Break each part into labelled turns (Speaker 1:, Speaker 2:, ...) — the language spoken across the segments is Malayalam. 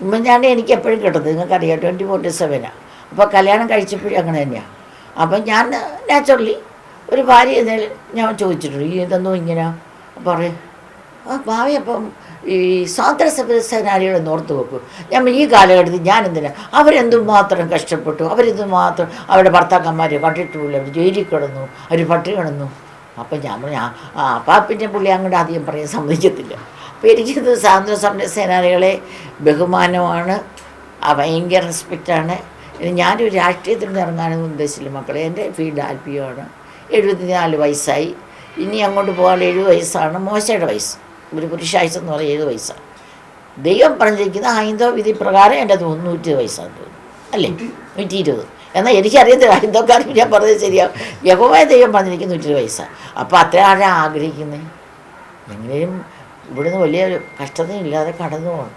Speaker 1: ഉമ്മൻചാണ്ടി എനിക്ക് എപ്പോഴും കിട്ടുന്നത് നിങ്ങൾക്കറിയാം ട്വന്റി ഫോർ ഇന്റു സെവനാണ് അപ്പോൾ കല്യാണം കഴിച്ചപ്പോഴും അങ്ങനെ തന്നെയാണ് അപ്പം ഞാൻ നാച്ചുറലി ഒരു ഭാര്യ എന്നേൽ ഞാൻ ചോദിച്ചിട്ടുണ്ട് ഈ ഇതൊന്നും ഇങ്ങനെ? പറയും ആ ഭാവി അപ്പം ഈ സ്വാതന്ത്ര്യ സമര സേനാനികളെ ഓർത്ത് വെക്കും. ഞാൻ ഈ കാലഘട്ടത്തിൽ ഞാൻ എന്തിനാ? അവരെന്തും മാത്രം കഷ്ടപ്പെട്ടു? അവരെന്തും മാത്രം അവരുടെ ഭർത്താക്കന്മാരെ കണ്ടിട്ടുമില്ല അവർ ജയിലിൽ കിടന്നു അവർ പട്ടിണി കിടന്നു. അപ്പം ഞാൻ പറഞ്ഞു ആ അപ്പം പിന്നെ പുള്ളി അങ്ങോട്ട് അധികം പറയാൻ സമ്മതിക്കത്തില്ല. എനിക്കിത് സ്വാതന്ത്ര്യ സമര സേനാനികളെ ബഹുമാനമാണ്. ആ, ഭയങ്കര റെസ്പെക്റ്റാണ് ഞാനൊരു രാഷ്ട്രീയത്തിൽ ഇറങ്ങാനൊന്നും ഉദ്ദേശിച്ചില്ല മക്കളെ. എന്റെ ഫീൽഡ് ആർ പി ആണ് എഴുപത്തിനാല് വയസ്സായി. ഇനി അങ്ങോട്ട് പോകാൻ എഴുപത് വയസ്സാണ്. മോശയുടെ വയസ്സ്. ഒരു പുരുഷായുസ് എന്ന് പറയുന്നത് ഏഴ് വയസ്സാണ്. ദൈവം പറഞ്ഞിരിക്കുന്ന ഹൈന്ദവ വിധി പ്രകാരം എന്റെ തൊണ്ണൂറ്റി വയസ്സാണ് തോന്നുന്നു. അല്ലേ? നൂറ്റി ഇരുപത് എന്നാൽ എനിക്കറിയത്തില്ല ഹൈന്ദവക്കാർക്ക് ഞാൻ പറഞ്ഞത് ശരിയാവും യഹോവായ ദൈവം പറഞ്ഞിരിക്കുന്ന നൂറ്റി ഇരുപത് വയസ്സാണ്. അപ്പോൾ അത്ര ആരാ ആഗ്രഹിക്കുന്നത്. എങ്ങനെയും ഇവിടുന്ന് വലിയ കഷ്ടതയില്ലാതെ കടന്നു പോകണം.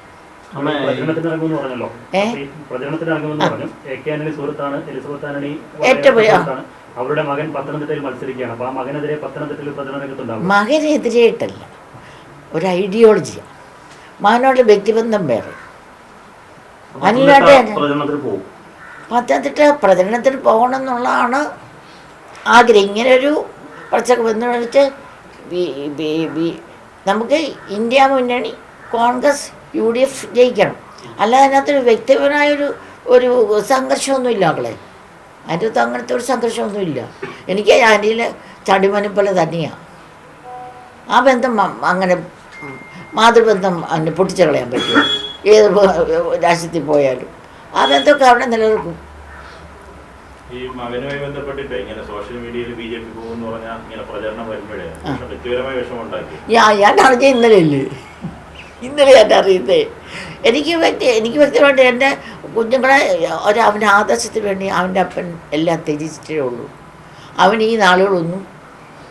Speaker 2: അവരുടെ മകൻ പത്തനംതിട്ടയിൽ മത്സരിക്കുകയാണ്. അപ്പൊ ആ മകനെതിരെ പത്തനംതിട്ടയിൽ പ്രചരണ രംഗത്തുണ്ടാവും.
Speaker 1: മകനെതിരായിട്ടല്ല. ഒരു ഐഡിയോളജിയാണ് മകനോട് വ്യക്തിബന്ധം വേറെ. അനിലാട്ടെ പത്തനംതിട്ട പ്രചരണത്തിൽ പോകണം എന്നുള്ളതാണ് ആഗ്രഹം. ഇങ്ങനെ ഒരു പ്രശ്നം എന്ന് വെച്ചാൽ നമുക്ക് ഇന്ത്യ മുന്നണി കോൺഗ്രസ് യു ഡി എഫ് ജയിക്കണം. അല്ലാതെ അതിനകത്തൊരു വ്യക്തിപരമായൊരു ഒരു സംഘർഷമൊന്നുമില്ല മക്കളെ. അതിന്റെ അകത്ത് അങ്ങനത്തെ ഒരു സംഘർഷമൊന്നുമില്ല. എനിക്ക് അതിൽ ചടിമനം പോലെ തന്നെയാണ് ആ ബന്ധം അങ്ങനെ മാതൃബന്ധം അങ്ങനെ പൊട്ടിച്ചു കളയാൻ പറ്റും ഏത് രാജ്യത്തിൽ പോയാലും. ആ ബന്ധമൊക്കെ അവിടെ നിലനിൽക്കും.
Speaker 3: ഈ മകനുമായി ബന്ധപ്പെട്ടിട്ട് ഇങ്ങനെ സോഷ്യൽ മീഡിയയിൽ ബി ജെ പി പോകുമെന്ന് പറഞ്ഞാൽ ഇങ്ങനെ പ്രചരണം വരുമ്പോഴേ. വ്യക്തിപരമായ
Speaker 1: ഞാൻ അറിഞ്ഞ ഇന്നലെ ഇന്നലെ ഞാൻ അറിയുന്നേ. എനിക്ക് വ്യക്തി എനിക്ക് വ്യക്തിപരമായിട്ട് എന്റെ കുഞ്ഞുങ്ങളെ ഒരു അവന്റെ ആദർശത്തിന് വേണ്ടി അവന്റെ അപ്പൻ എല്ലാം ത്യജിച്ചിട്ടേ ഉള്ളൂ. അവൻ ഈ നാളുകളൊന്നും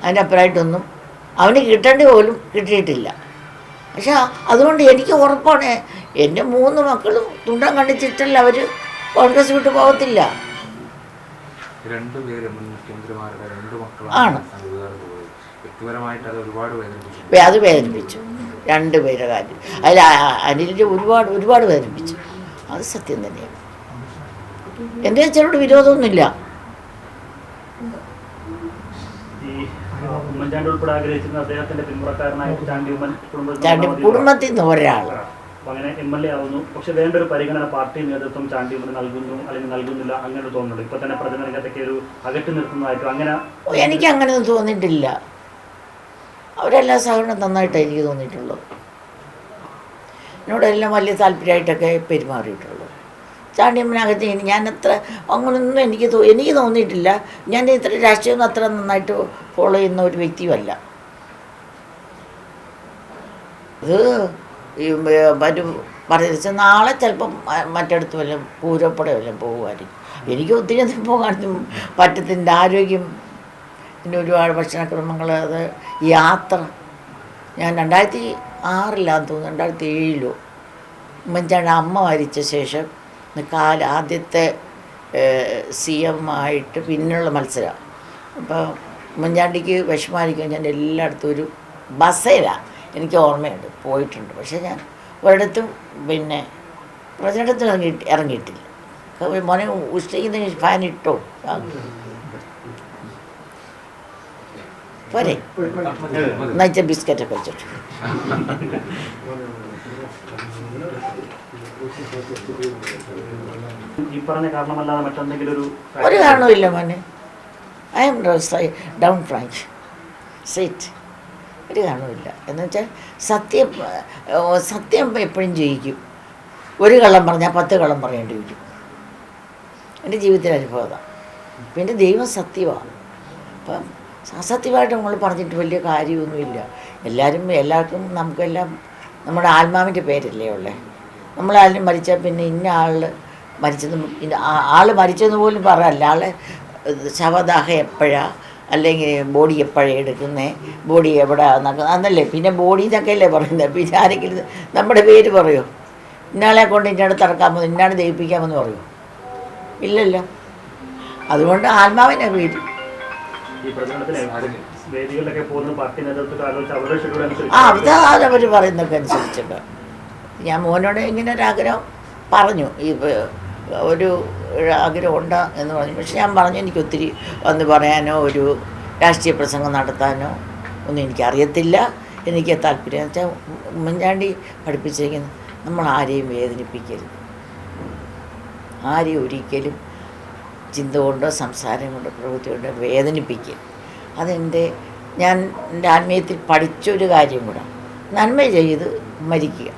Speaker 1: അതിന്റെ അപ്പുറമായിട്ടൊന്നും അവന് കിട്ടേണ്ടി പോലും കിട്ടിയിട്ടില്ല. പക്ഷെ അതുകൊണ്ട് എനിക്ക് ഉറപ്പാണ് എന്റെ മൂന്ന് മക്കളും തുണ്ടം കണ്ടിച്ചിട്ടല്ല അവർ കോൺഗ്രസ് വിട്ടു പോകത്തില്ല.
Speaker 4: രണ്ടുപേരും മുൻ മുഖ്യമന്ത്രിമാരുടെ രണ്ട്. മക്കളാണ് വ്യക്തിപരമായിട്ട് അത് ഒരുപാട് വേദനിപ്പിച്ചു.
Speaker 1: അത് വേദനിപ്പിച്ചു. രണ്ട് പേരെ കാര്യം. അതിൽ അനിലിന്റെ ഒരുപാട് ഒരുപാട് വേദനിപ്പിച്ചു. അത് സത്യം തന്നെയാണ്. എന്റെ അച്ഛനോട് വിരോധമൊന്നുമില്ല.
Speaker 2: ചാണ്ടി കുടുംബത്തിൽ
Speaker 1: നിന്ന് ഒരാൾ
Speaker 2: അപ്പൊ അങ്ങനെ എം എൽ എ ആവുന്നു. പക്ഷെ വേണ്ട ഒരു പരിഗണന പാർട്ടി നേതൃത്വം ചാണ്ടി ഉമ്മന് നൽകുന്നു അല്ലെങ്കിൽ നൽകുന്നില്ല അങ്ങനെ തോന്നുന്നുണ്ട് ഇപ്പൊ തന്നെ പ്രചരണ ഒരു അകറ്റി നിർത്തുന്നതായിട്ടും അങ്ങനെ
Speaker 1: എനിക്ക് അങ്ങനെ ഒന്നും തോന്നിയിട്ടില്ല. അവരെല്ലാം സഹകരണം നന്നായിട്ടാണ് എനിക്ക് തോന്നിയിട്ടുള്ളത് എന്നോടെല്ലാം വലിയ താല്പര്യമായിട്ടൊക്കെ പെരുമാറിയിട്ടുള്ളൂ. ചാണ്ടിയമ്മനകത്ത് ഞാൻ അത്ര അങ്ങനൊന്നും എനിക്ക് എനിക്ക് തോന്നിയിട്ടില്ല. ഞാൻ ഇത്ര രാഷ്ട്രീയം അത്ര നന്നായിട്ട് ഫോളോ ചെയ്യുന്ന ഒരു വ്യക്തിയുമല്ല. ഇത് ഈ ഒരു പറയുന്നത് നാളെ ചിലപ്പം മറ്റടുത്ത് വല്ല വല്ലതും പൂരപ്പട വല്ലതും പോകുമായിരിക്കും. എനിക്ക് ഒത്തിരി ഒന്നും പോകാനൊന്നും പറ്റത്തിന്റെ ആരോഗ്യം പിന്നെ ഒരുപാട് ഭക്ഷണക്രമങ്ങൾ അത് യാത്ര. ഞാൻ രണ്ടായിരത്തി ആറിലാന്ന് തോന്നുന്നു രണ്ടായിരത്തി ഏഴിലോ. ഉമ്മൻചാണ്ടി അമ്മ മരിച്ച ശേഷം കാല ആദ്യത്തെ സി എം ആയിട്ട് പിന്നുള്ള മത്സരം. അപ്പോൾ ഉമ്മൻചാണ്ടിക്ക് വിഷമായിരിക്കും ഞാൻ എല്ലായിടത്തും ഒരു ബസ്സിലാണ് എനിക്ക് ഓർമ്മയുണ്ട്. പോയിട്ടുണ്ട്. പക്ഷേ ഞാൻ ഒരിടത്തും പിന്നെ പ്രചരണത്തിന് ഇറങ്ങിയിട്ട് ഇറങ്ങിയിട്ടില്ല. മോനെ ഉച്ചയ്ക്ക് ഫാൻ ഇട്ടോ. പോരെ. നയിച്ച ബിസ്ക്കറ്റൊക്കെ വെച്ചിട്ട്
Speaker 2: ഒരു
Speaker 1: കാരണവുമില്ല മോനെ. I M down frank seat ഒരു എന്ന് വെച്ചാൽ സത്യം സത്യം എപ്പോഴും ജയിക്കും. ഒരു കള്ളം പറഞ്ഞാൽ പത്ത് കള്ളം പറയേണ്ടി വരും. എന്റെ ജീവിതത്തിലെ അനുഭവം പിന്നെ ദൈവം സത്യമാണ്. അപ്പം അസത്യമായിട്ട് നമ്മൾ പറഞ്ഞിട്ട് വലിയ കാര്യമൊന്നുമില്ല. എല്ലാവരും എല്ലാവർക്കും നമുക്കെല്ലാം നമ്മുടെ ആത്മാവിന്റെ പേരല്ലേ ഉള്ളേ. നമ്മളാരും മരിച്ചാൽ പിന്നെ ഇന്ന ആൾ മരിച്ചെന്ന് ആൾ മരിച്ചെന്ന് പോലും പറയല്ല ആളെ ശവദാഹം എപ്പോഴാണ് അല്ലെങ്കിൽ ബോഡി എപ്പോഴാണ് എടുക്കുന്നത് ബോഡി എവിടെ അന്നല്ലേ പിന്നെ ബോഡി എന്നൊക്കെ അല്ലേ പറയുന്നത്? പിന്നെ ആരെങ്കിലും നമ്മുടെ പേര് പറയോ? ഇന്നാളെ കൊണ്ട് ഇന്നാട് തറക്കാമെന്ന് ഇന്നാണ് ദയിപ്പിക്കാമെന്ന് പറയുമോ ഇല്ലല്ലോ. അതുകൊണ്ട് ആത്മാവിനെ പേര്. ആ അത് അവർ പറയുന്നതൊക്കെ അനുസരിച്ചിട്ട്. ഞാൻ മോനോട് ഇങ്ങനെ ഒരാഗ്രഹം പറഞ്ഞു. ഈ ഒരു ആഗ്രഹമുണ്ട് എന്ന് പറഞ്ഞു. പക്ഷെ ഞാൻ പറഞ്ഞു എനിക്ക് ഒത്തിരി വന്ന് പറയാനോ ഒരു രാഷ്ട്രീയ പ്രസംഗം നടത്താനോ ഒന്നും എനിക്കറിയത്തില്ല. എനിക്ക് താല്പര്യം എന്ന് വെച്ചാൽ ഉമ്മൻചാണ്ടി പഠിപ്പിച്ചിരിക്കുന്നത് നമ്മൾ ആരെയും വേദനിപ്പിക്കരുത്. ആരെയും ഒരിക്കലും ചിന്ത കൊണ്ടോ സംസാരം കൊണ്ടോ പ്രവൃത്തി കൊണ്ടോ വേദനിപ്പിക്കുക അതെന്റെ ഞാൻ എന്റെ ആത്മീയത്തിൽ പഠിച്ചൊരു കാര്യം കൂടെ. നന്മ ചെയ്ത് മരിക്കുക.